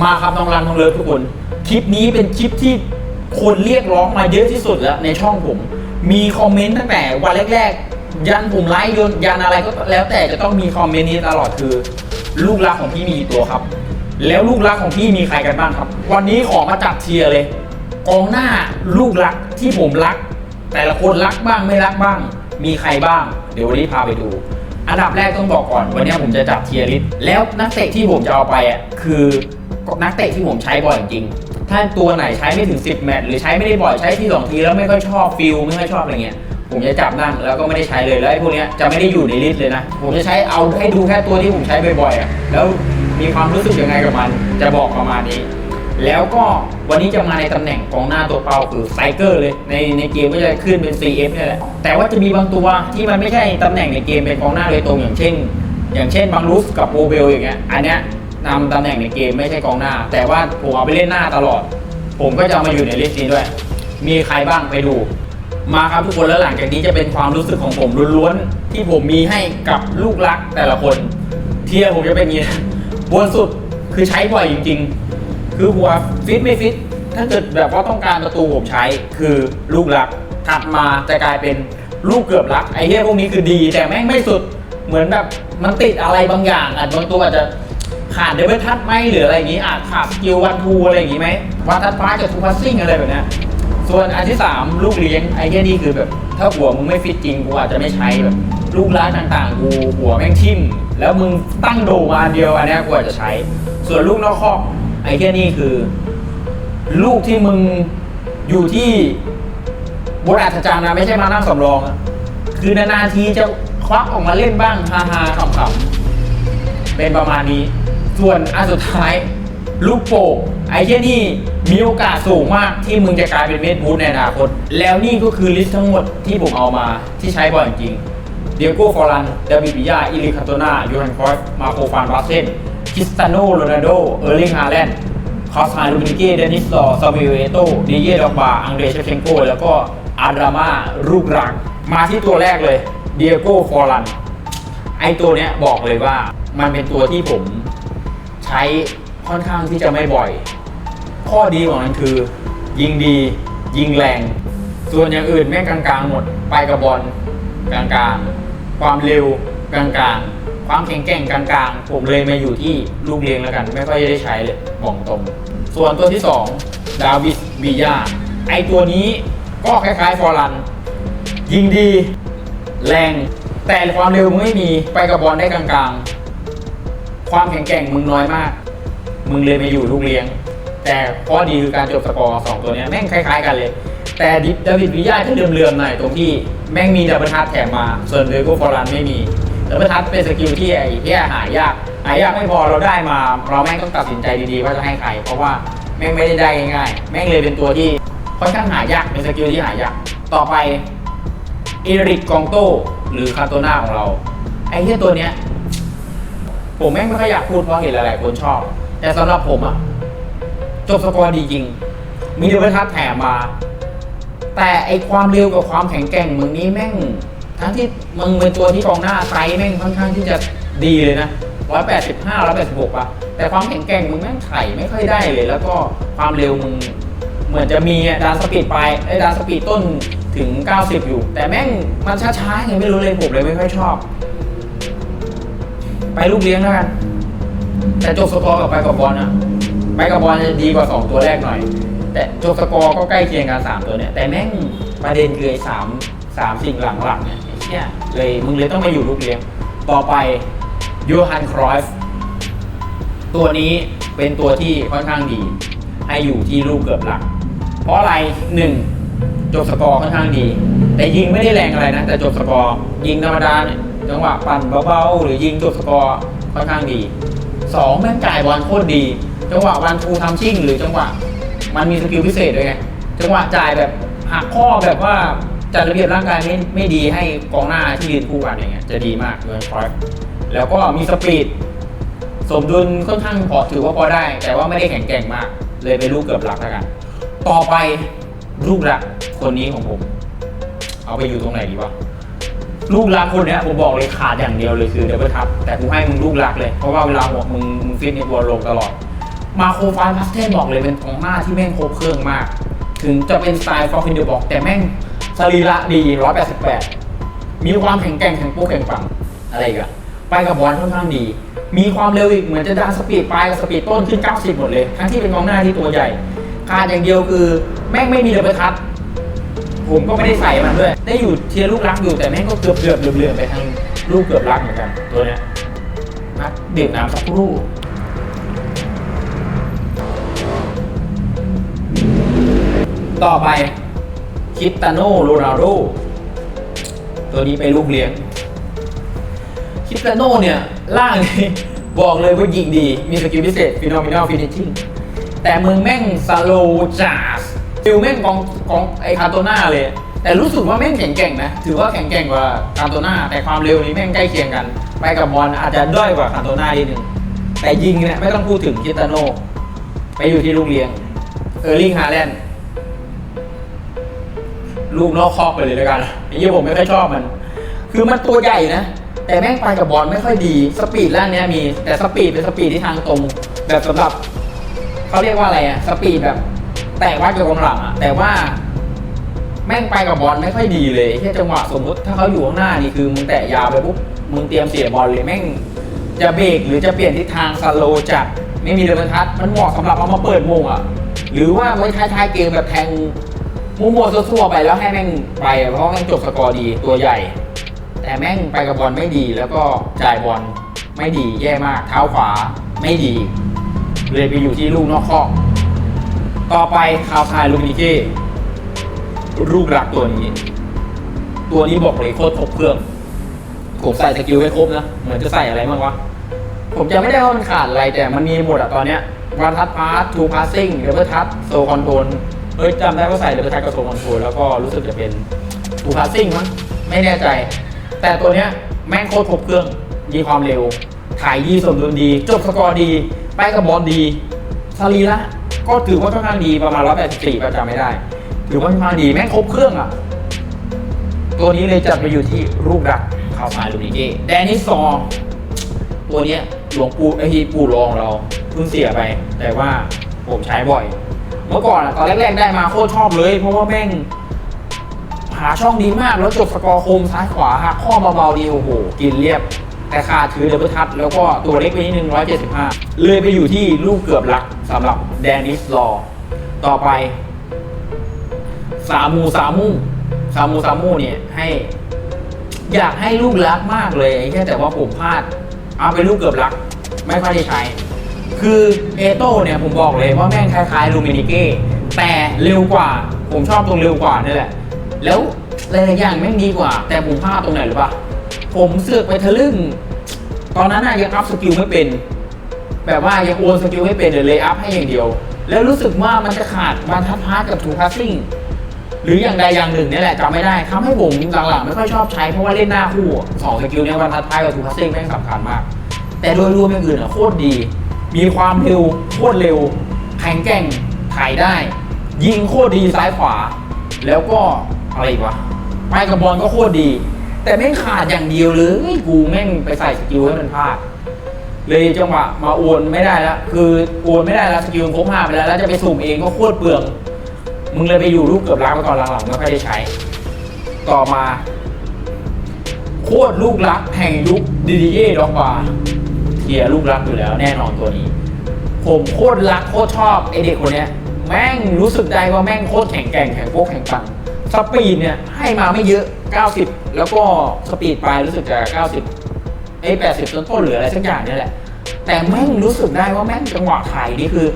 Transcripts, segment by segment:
มาครับน้องรันน้องเลิฟทุกคน คลิปนี้เป็นคลิปที่คนเรียกร้องมาเยอะที่สุดแล้วในช่องผม มีคอมเมนต์ตั้งแต่วันแรกๆ ยันผมไลฟ์ยนยันอะไรก็แล้วแต่จะต้องมีคอมเมนต์นี้ตลอดคือ ลูกรักของพี่มีกี่ตัวครับ แล้วลูกรักของพี่มีใครกันบ้างครับ วันนี้ขอมาจัดเทียร์เลยกองหน้าลูกรักที่ผมรัก แต่ละคนรักบ้างไม่รักบ้าง มีใครบ้าง เดี๋ยววันนี้พาไปดู อันดับแรกต้องบอกก่อนวันนี้ผมจะจัดเทียร์ลิสต์แล้วนักเตะที่ผมจะเอาไปอะคือ นักเตะที่ผมใช้บ่อยจริง ถ้าตัวไหนใช้ไม่ถึง 10 แมตช์หรือใช้ไม่ได้บ่อยใช้ที่สองทีแล้วไม่ค่อยชอบฟิลไม่ค่อยชอบอะไรเงี้ยผมจะจับนั่งแล้วก็ไม่ได้ใช้เลยแล้วไอ้พวกเนี้ยจะไม่ได้อยู่ในลิสต์เลยนะ ผมจะใช้เอาให้ดูแค่ตัวที่ผมใช้บ่อยๆอะแล้วมีความรู้สึกยังไงกับมัน จะบอกประมาณนี้ แล้วก็วันนี้จะมาในตำแหน่งกองหน้าตัวเป้าคือไซเกอร์เลย ในในเกมก็จะขึ้นเป็น CF นี่แหละแต่ว่าจะมีบางตัวที่มันไม่ใช่ตำแหน่งในเกมเป็นกองหน้าโดยตรงอย่างเช่น อย่างเช่นบางรูสกับโอเบลอย่างเงี้ยอันเนี้ย นำตำแหน่งในเกมไม่ใช่กองหน้า แต่ว่าผมเอาไปเล่นหน้าตลอด ผมก็จะมาอยู่ในลิสต์นี้ด้วย มีใครบ้างไปดู มาครับทุกคนแล้วหลังจากนี้จะเป็นความรู้สึกของผมล้วนๆที่ผมมีให้กับลูกรักแต่ละคน เทียผมจะเป็นอย่างนี้บนสุดคือใช้บ่อยจริง ๆ คือหัวฟิตไม่ฟิตถ้าเกิดแบบว่าต้องการประตูผมใช้คือลูกรักถัดมาจะกลายเป็นลูกเกือบรักไอ้เหี้ยพวกนี้คือดีแต่แม่งไม่สุดเหมือนแบบมันติดอะไรบางอย่างอาจบางตัวอาจจะ ขาดเดบิวทัชไหมหรืออะไรอย่างงี้อาจขาดสกิลวันทูอะไรอย่างงี้ไหมวันทัชฟ้ากับทูพัสซิ่งอะไรแบบเนี้ยส่วนอันที่สามลูกเลี้ยงไอ้เหี้ยนี่คือแบบ ถ้าหัวมึงไม่ฟิตจริงกูอาจจะไม่ใช้แบบลูกร้านต่างๆกูหัวแม่งทิ่ม แล้วมึงตั้งโดมาเดียวอันนี้กูอาจจะใช้ ส่วนลูกนอกคอกไอ้เหี้ยนี่คือ ลูกที่มึงอยู่ที่บนอัศจรรย์นะไม่ใช่มานั่งสำรอง คือนานๆทีจะควักออกมาเล่นบ้างฮาๆขำๆเป็นประมาณนี้ ส่วนอันสุดท้ายลูกโป่งไอ้เช่นนี่มีโอกาสสูงมากที่มึงจะกลายเป็นเมดบูธในอนาคต แล้วนี่ก็คือลิสต์ทั้งหมดที่ผมเอามาที่ใช้บ่อยจริงเดียโก้ฟอรันเดวิดบิยาอิลิคาโตนายูฮันครอฟมาโคฟานบาเซนคริสตาโนโรนัลโด เออร์ลิงฮาแลนด์คอสไฮลูมิเก้เดนิสลอซามิเอโตดิเยดอกบา อังเดรเชฟเชนโก แล้วก็อาดรามารูกรัง มาที่ตัวแรกเลยเดียโก้ฟอรันไอตัวเนี้ยบอกเลยว่ามันเป็นตัวที่ผม ช้ค่อนข้างที่จะไม่บ่อย ข้อดีของมันคือ ยิงดี ยิงแรง ส่วนอย่างอื่นแม่งกลางๆหมด ไปกับบอลกลางๆ ความเร็วกลางๆ ความแข็งแกร่งกลางๆ ผมเลยมาอยู่ที่ลูกเลี้ยงแล้วกัน ไม่ค่อยได้ใช้เลยบอกตรง ส่วนตัวที่ 2 ดาวิสบียาไอตัวนี้ก็คล้ายๆฟอรัน ยิงดี แรง แต่ความเร็วมึงไม่มีไปกับบอลได้กลางๆ ความแข็งแกร่งมึงน้อยมาก มึงเลยมาอยู่ลูกเลี้ยง แต่ข้อดีคือการจบสกอร์สองตัวเนี้ยแม่งคล้ายๆกันเลย แต่ดิดาวิดวิยาจะเลื่อมๆหน่อยตรงที่แม่งมีดับเบิลทัชแถมมา ส่วนเดโกฟอรันไม่มีดับเบิลทัชเป็นสกิลที่ไอ้ที่หายากหายากไม่พอเราได้มา เราแม่งต้องตัดสินใจดีๆว่าจะให้ใคร เพราะว่าแม่งไม่ได้ได้ง่ายๆแม่งเลยเป็นตัวที่ค่อนข้างหายากเป็นสกิลที่หายากต่อไปเอริกกองโตหรือคาโตนาของเราไอ้เหี้ยตัวเนี้ย ผมแม่งไม่ค่อยอยากพูดเพราะเห็นหลายๆคนชอบ แต่สำหรับผมอะจบสกอร์ดีจริง มีเดบิวทัชแถมมา แต่ไอความเร็วกับความแข็งแกร่งมึงนี้แม่ง ทั้งที่มึงเป็นตัวที่กองหน้าไซส์แม่งค่อนข้างที่จะดีเลยนะร้อยแปดสิบห้าร้อยแปดสิบหกอะแต่ความแข็งแกร่งมึงแม่งไข่ไม่ค่อยได้เลย แล้วก็ความเร็วมึงเหมือนจะมีดานสปีดปลายไอ้ดานสปีดต้นถึง 90 อยู่ แต่แม่งมันช้าๆไงไม่รู้เลยผมเลยไม่ค่อยชอบ ไปลูกเลี้ยงแล้วกันแต่จบสกอร์กับไปกับบอลอะไปกับบอลจะดีกว่า2ตัวแรกหน่อย แต่จบสกอร์ก็ใกล้เคียงกัน3ตัวเนี่ยแต่แม่งประเด็นคือไอ้สามสามสิ่งหลังๆเนี่ยไอ้เชี่ยเลยมึงเลยต้องมาอยู่ลูกเลี้ยงต่อไปยูฮันครอยฟ์ตัวนี้เป็นตัวที่ค่อนข้างดี ให้อยู่ที่ลูกเกือบหลัก เพราะอะไรหนึ่งจบสกอร์ค่อนข้างดี แต่ยิงไม่ได้แรงอะไรนะ แต่จบสกอร์ยิงธรรมดาเนี่ย จังหวะปั่นเบาๆหรือยิงจบสกอร์ค่อนข้างดีสองแม่งจ่ายบอลโคตรดี จังหวะวันทูทำชิ่ง หรือจังหวะมันมีสกิลพิเศษด้วยไงจังหวะจ่ายแบบหักข้อแบบว่าจัดระเบียบร่างกายไม่ไม่ดีให้กองหน้าที่ยืนคู่กันอย่างเงี้ยจะดีมากเงินคอยแล้วก็มีสปีดสมดุลค่อนข้างพอถือว่าพอได้ แต่ว่าไม่ได้แข็งแกร่งมาก เลยเป็นลูกเกือบหลักแล้วกัน ต่อไปลูกหลักคนนี้ของผม เอาไปอยู่ตรงไหนดีวะ ลูกรักคนเนี้ยผมบอกเลยขาดอย่างเดียวเลยคือเดบิวทับแต่กูให้มึงลูกรักเลย เพราะว่าเวลาหัวมึงมึงฟิตในตัวลงตลอด มาโครไฟล์พาสเทนบอกเลยเป็นกองหน้าที่แม่งครบเครื่องมาก ถึงจะเป็นสไตล์ฟอร์ฟินเดบอก แต่แม่งสรีระดี 188 มีความแข็งแกร่งแข็งโป๊กแข็งปังอะไรกันไปกับบอลค่อนข้างดี มีความเร็วอีกเหมือนจะดันสปีดปลายกับสปีดต้นขึ้น 90 หมดเลย ทั้งที่เป็นกองหน้าที่ตัวใหญ่ขาดอย่างเดียวคือแม่งไม่มีเดบเบิลคัต ผมก็ไม่ได้ใส่มันด้วย ได้อยู่เทียร์ลูกรักอยู่แต่แม่งก็เกือบเกือบๆเหลื่อมๆไปทางลูกเกือบรักเหมือนกันตัวเนี้ยนักดื่มน้ำสักครู่ต่อไปคิตาโนโรนัลโดตัวนี้เป็นลูกเลี้ยง คิตาโนเนี่ยล่างนี่บอกเลยว่ายิงดี มีสกิลพิเศษฟิโนมิน a ลฟินิชชิ่งแต่มึงแม่งสโลจา ฟิลแม่งกองกองไอคาโตนาเลย แต่รู้สึกว่าแม่งแข็งแกร่งนะ ถือว่าแข็งแกร่งกว่าคาโตนาแต่ความเร็วนี้แม่งใกล้เคียงกัน ไปกับบอลอาจจะด้อยกว่าคาโตนาดีหนึ่งแต่ยิงเนี่ยไม่ต้องพูดถึงคิตาโนไปอยู่ที่ลูกเลี้ยง เออร์ลิงฮาแลนด์ลูกนอกคอกไปเลยแล้วกันไอ้เหี้ยผมไม่ค่อยชอบมัน คือมันตัวใหญ่นะ แต่แม่งไปกับบอลไม่ค่อยดี สปีดล่างเนี้ยมี แต่สปีดเป็นสปีดที่ทางตรง แบบสำหรับเขาเรียกว่าอะไรอะสปีดแบบ แตกวัดกับกองหลังอะแต่ว่า แม่งไปกับบอลไม่ค่อยดีเลยแค่จังหวะสมมติถ้าเขาอยู่ข้างหน้านี่คือมึงแตะยาวไปปุ๊บมึงเตรียมเสียบอลเลยแม่ง จะเบรกหรือจะเปลี่ยนทิศทางสโลจัดไม่มีเรือรรทัดมันเหมาะสำหรับเอามาเปิดมงอะ หรือว่าไว้ท้ายๆเกมแบบแทงมูมัวซั่วๆไปแล้วให้แม่งไปเพราะแม่งจบสกอร์ดีตัวใหญ่ แต่แม่งไปกับบอลไม่ดีแล้วก็จ่ายบอลไม่ดีแย่มากเท้าขวาไม่ดี เลยไปอยู่ที่ลูกนอกข้อ ต่อไปคาวคายลูมินิเก้ลูกรักตัวนี้ ตัวนี้บอกเลยโคตรครบเครื่อง ผมใส่สกิลให้ครบนะ เหมือนจะใส่อะไรบ้างวะ ผมจะไม่ได้ว่ามันขาดอะไรแต่มันมีหมดอะตอนเนี้ยวันทัดพาร์ททูพาสซิ่งเดบเบิลทัดโซคอนโทรลเอ้ยจำได้ว่าใส่เดบเบิลทัดกับโซคอนโทรลแล้วก็รู้สึกจะเป็นทูพาสซิ่งมั้งไม่แน่ใจ แต่ตัวเนี้ยแม่งโคตรครบเครื่องมีความเร็วถ่ายดีสมดุลดี จบสกอร์ดี ไปกับบอลดีสรีระ ก็ถือว่าค่อนข้างดีประมาณ184ประจำไม่ได้ ถือว่าค่อนข้างดีแม่งครบเครื่องอะ ตัวนี้เลยจัดไปอยู่ที่รูปรักข่าวสารลูนิเก้แดนนิสซอตัวเนี้ยหลวงปู่ไอ้ที่ปู่รองเราเพิ่งเสียไป แต่ว่าผมใช้บ่อย เมื่อก่อนอะตอนแรกๆได้มาโคตรชอบเลย เพราะว่าแม่งหาช่องดีมากแล้วจบสกอร์โคมซ้ายขวาหักข้อเบาๆดีโอ้โหกินเรียบ แต่ขาดถือเดบเบิลทัชแล้วก็ตัวเล็กไปนิดนึง 175 เลยไปอยู่ที่ลูกเกือบหลักสำหรับแดนนิสลอร์ต่อไป สามูสามูสามูสามูเนี่ยให้ อยากให้ลูกรักมากเลยแค่แต่ว่าผมพลาด เอาเป็นลูกเกือบรัก ไม่ค่อยได้ใช้ คือเอโต้เนี่ยผมบอกเลยว่าแม่งคล้ายๆลูมินิเก้แต่เร็วกว่า ผมชอบตรงเร็วกว่านี่แหละ แล้วหลายๆอย่างแม่งดีกว่า แต่ผมพลาดตรงไหนหรือปะ ผมเสือกไปทะลึ่ง ตอนนั้นอะยังอัพสกิลไม่เป็น แบบว่ายังโอนสกิลไม่เป็นเดี๋ยวเลยอัพให้อย่างเดียว แล้วรู้สึกว่ามันจะขาดบรรทัดพาร์กับทูพาสซิ่งหรืออย่างใดอย่างหนึ่งนี่แหละจำไม่ได้ทำให้ผมหลังๆไม่ค่อยชอบใช้เพราะว่าเล่นหน้าคู่สองสกิลเนี่ยวันทัดท้ายกับทูพัสซิ่งแม่งสำคัญมาก แต่โดยรวมอย่างอื่นอะโคตรดี มีความเร็วโคตรเร็วแข็งแกร่งถ่ายได้ ยิงโคตรดีซ้ายขวา แล้วก็อะไรอีกวะไปกับบอลก็โคตรดี แต่แม่งขาดอย่างเดียวเลยกูแม่งไปใส่สกิลให้มันพลาด เลยจังหวะมาโอนไม่ได้แล้วคือโอนไม่ได้แล้วสกิลครบห้าไปแล้วแล้วจะไปสุ่มเองก็โคตรเปลือง มึงเลยไปอยู่ลูกเกือบล้างมาก่อนหลังๆไม่ค่อยได้ใช้ ต่อมา โคตรลูกรักแห่งยุคดีดีเย่ดอกบาเทียร์ลูกรักอยู่แล้วแน่นอนตัวนี้ ผมโคตรรักโคตรชอบไอเด็กคนเนี้ยแม่งรู้สึกได้ว่าแม่งโคตรแข็งแกร่งแข็งโป๊กแข็งปัง สปีดเนี่ยให้มาไม่เยอะ 90 แล้วก็สปีดปลายรู้สึกจะ 90ไอ้80 ต้นต้นๆหรืออะไรสักอย่างเนี่ยแหละ แต่แม่งรู้สึกได้ว่าแม่งจังหวะถ่ายนี่คือ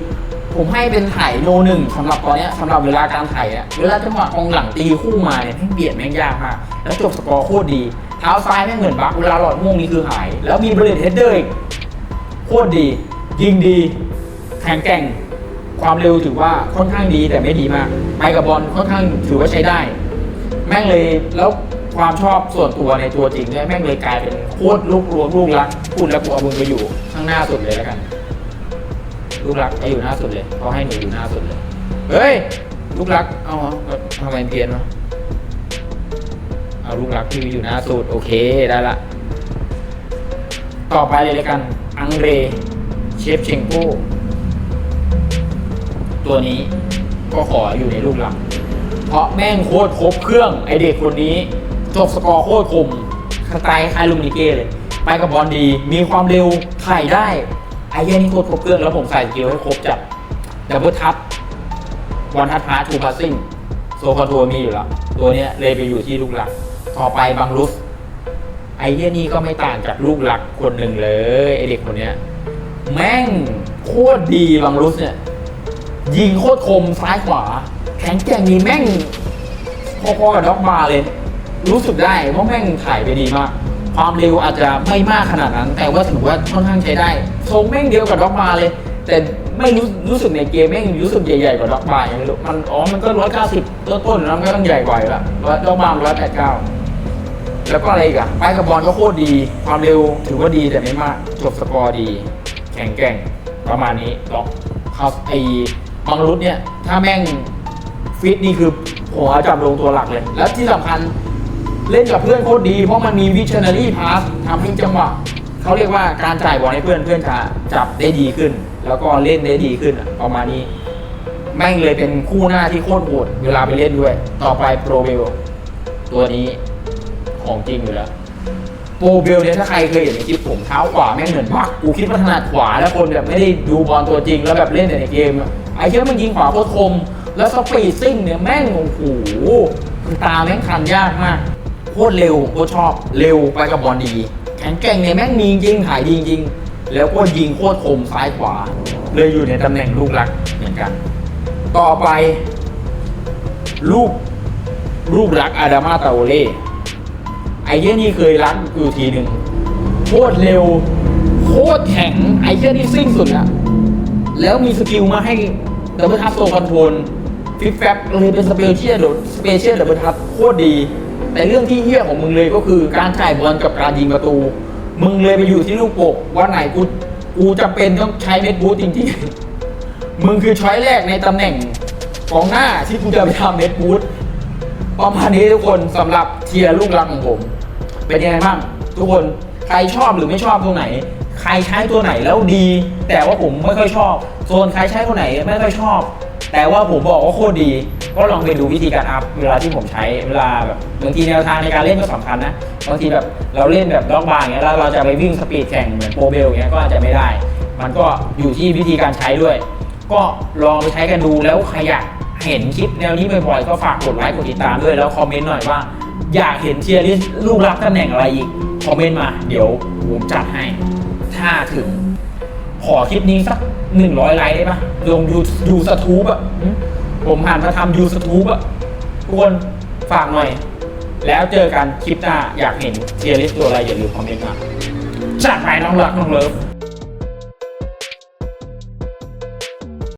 ผมให้เป็นถ่ายโนหนึ่งสำหรับตอนเนี้ยสำหรับเวลาการถ่ายอะเวลาจังหวะกองหลังตีคู่มาเนี่ยแม่งเบียดแม่งยากมาก แล้วจบสกอร์โคตรดี เท้าซ้ายแม่งเหมือนบักเวลาหลอดม่วงนี่คือหาย แล้วมีเบรดเฮดเดอร์อีกโคตรดี ยิงดีแข็งแกร่ง ความเร็วถือว่าค่อนข้างดีแต่ไม่ดีมาก ไปกับบอลค่อนข้างถือว่าใช้ได้ แม่งเลยแล้วความชอบส่วนตัวในตัวจริงเนี่ยแม่งเลยกลายเป็นโคตรลูกรวงลูกรักพูดแล้วกูเอามึงไปอยู่ข้างหน้าสุดเลยแล้วกัน ลูกรักไปอยู่หน้าสุดเลยเขาให้หนูอยู่หน้าสุดเลยเฮ้ยลูกรักเอาเอาทำไมเพี้ยนวะเอาลูกรักที่อยู่หน้าสุดโอเคได้ละต่อไปเลยแล้วกัน อังเรเชฟเชงโก้ ตัวนี้ ก็ขออยู่ในลูกหลัก เพราะแม่งโคตรครบเครื่องไอเด็กคนนี้จบสกอร์โคตรคมสไตล์คล้ายลูมินิเก้เลย ไปกับบอลดี มีความเร็วถ่ายได้ ไอ้เหี้ยนี่โคตรครบเครื่องแล้วผมใส่สกิลให้ครบจัดดับเบิลทับวันทัดพาทูพาสซิ่งโซคาทัวมีอยู่แล้วตัวเนี้ยเลยไปอยู่ที่ลูกหลัก ต่อไปบังรุสไอ้เหี้ยนี่ก็ไม่ต่างจากลูกหลักคนหนึ่งเลยไอเด็กคนเนี้ย แม่งโคตรดีบังรุสเนี่ย ยิงโคตรคมซ้ายขวา แข็งแกร่งนี่แม่งพอๆกับด็อกมาเลย รู้สึกได้ว่าแม่งถ่ายไปดีมาก ความเร็วอาจจะไม่มากขนาดนั้น แต่ว่าถือว่าค่อนข้างใช้ได้ทรงแม่งเดียวกับด็อกมาเลย แต่ไม่รู้รู้สึกในเกมแม่งรู้สึกใหญ่ๆกว่าด็อกมาอย่างไม่รู้มันอ๋อมันก็ร้อยเก้าสิบต้นๆแล้วมันก็ต้องใหญ่กว่าอยู่ละร้อยด็อกมาร้อยแปดเก้าแล้วก็อะไรอีกอะไปกับบอลก็โคตรดี ความเร็วถือว่าดีแต่ไม่มาก จบสกอร์ดี แข็งแกร่งประมาณนี้ล็อกเขาไอ บังรุดเนี่ย ถ้าแม่งฟิตนี่คือผมเอาจับลงตัวหลักเลย แล้วที่สำคัญเล่นกับเพื่อนโคตรดี เพราะมันมีวิชั่น a รี่พาสทำให้จังหวะเขาเรียกว่าการจ่ายบอลให้เพื่อนเพื่อนจะจับได้ดีขึ้น แล้วก็เล่นได้ดีขึ้นอะประมาณนี้ แม่งเลยเป็นคู่หน้าที่โคตรโหดเวลาไปเล่นด้วย ต่อไปโปรเวลตัวนี้ของจริงอยู่แล้วโปรเบลเนี่ยถ้าใครเคยเห็นในคลิปผมเท้าขวาแม่งเหมือนพักกูคิดว่าถนัดขวาแล้วคนแบบไม่ได้ดูบอลตัวจริงแล้วแบบเล่นแต่ในเกมอะ ไอ้เชี่ยมันยิงขวาโคตรคม แล้วสปีดซิ่งเนี่ยแม่งโอ้โหคือตาแม่งทันยากมากโคตรเร็วโคตรชอบเร็วไปกับบอลดี แข็งแกร่งเนี่ยแม่งมีจริงถ่ายดีจริง แล้วก็ยิงโคตรคมซ้ายขวา เลยอยู่ในตำแหน่งลูกรักเหมือนกัน ต่อไป ลูกลูกรักอาดามาตาโอเล่ไอ้เหี้ยนี่เคยรักอยู่ทีหนึ่งโคตรเร็ว โคตรแข็งไอ้เหี้ยนี่ซิ่งสุดอะแล้วมีสกิลมาให้ ดับเบิลทับโซคอนโทรลฟิปแฟบเลยเป็นสเปเชียลสเปเชียลดับเบิลทับโคตรดี แต่เรื่องที่เหี้ยของมึงเลยก็คือการจ่ายบอลกับการยิงประตู มึงเลยไปอยู่ที่ลูกโป่งว่าไหนกูกูจำเป็นต้องใช้เม็ดบูทจริงๆ มึงคือช้อยแรกในตำแหน่งกองหน้าที่กูจะไปทำเม็ดบูทประมาณนี้ทุกคนสำหรับเทียร์ลูกรักของผม เป็นยังไงบ้างทุกคน ใครชอบหรือไม่ชอบตรงไหน ใครใช้ตัวไหนแล้วดี แต่ว่าผมไม่ค่อยชอบ ส่วนใครใช้ตัวไหนไม่ค่อยชอบ แต่ว่าผมบอกว่าโคตรดี ก็ลองไปดูวิธีการอัพเวลาที่ผมใช้เวลาแบบบางทีแนวทางในการเล่นก็สำคัญนะบางทีแบบเราเล่นแบบล็อกบาร์อย่างเงี้ยแล้วเราจะไปวิ่งสปีดแข่งเหมือนโปรเบลเงี้ยก็อาจจะไม่ได้ มันก็อยู่ที่วิธีการใช้ด้วย ก็ลองไปใช้กันดูแล้วใครอยากเห็นคลิปแนวนี้บ่อยๆก็ฝากกดไลค์กดติดตามด้วยแล้วคอมเมนต์หน่อยว่าอยากเห็นเชียร์ลิสต์ลูกรักตำแหน่งอะไรอีก คอมเมนต์มา เดี๋ยวผมจัดให้ ถ้าถึง ขอคลิปนี้สักหนึ่งร้อยไลค์ได้ปะลงยูยูสทูบอะผมหันมาทำยูสทูบอะทุกคนฝากหน่อย แล้วเจอกันคลิปหน้าอยากเห็นเทียริสต์ตัวอะไรอย่าลืมคอมเมนต์มาจัดไปน้องรักน้องเลิฟ